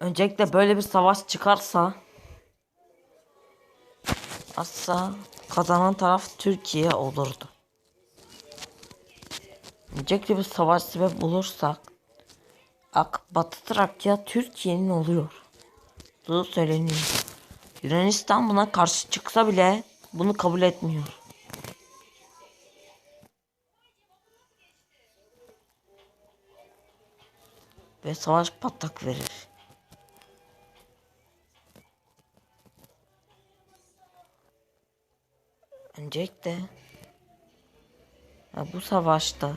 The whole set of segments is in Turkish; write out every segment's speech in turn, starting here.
Öncelikle böyle bir savaş çıkarsa asla kazanan taraf Türkiye olurdu. Öncelikle bir savaş sebep bulursak Ak Batı Trakya Türkiye'nin oluyor. Bu söyleniyor. Yunanistan buna karşı çıksa bile bunu kabul etmiyor. Ve savaş patlak verir. Öncelikle ya bu savaşta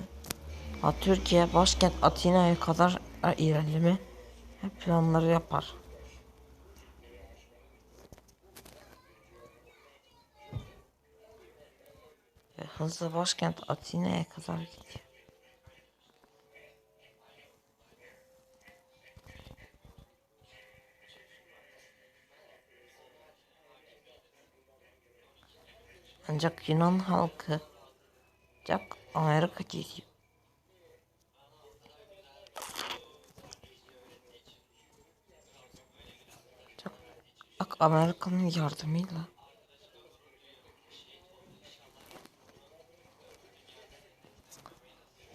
ha, Türkiye başkent Atina'ya kadar ilerleme planları yapar. Ve hızlı başkent Atina'ya kadar gidiyor. Ancak Yunan halkı geliyor. Ancak bak Amerika'nın yardımıyla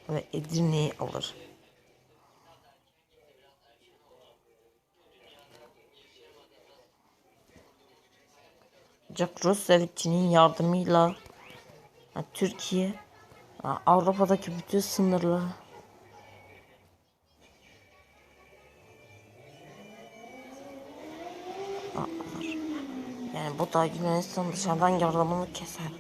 ve Edirne'yi alır. Ancak Rusya ve Çin'in yardımıyla Türkiye Avrupa'daki bütün sınırları. Yani bu da Yunanistan dışarıdan yardımını keser.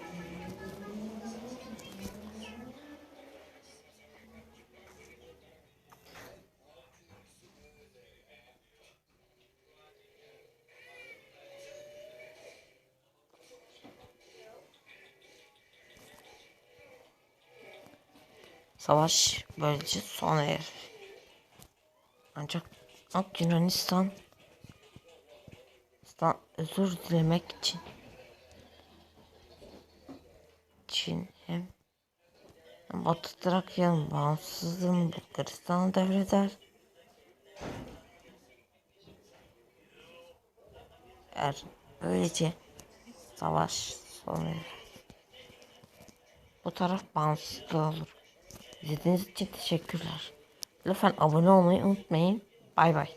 Savaş böylece sona erer. Ancak Ak Yunanistan özür dilemek için Çin hem Batı Trakya'nın bağımsızlığını Bulgaristan'a devreder. Er böylece savaş sona erer. Bu taraf bağımsızlığı olur. İzlediğiniz için teşekkürler. Lütfen abone olmayı unutmayın. Bay bay.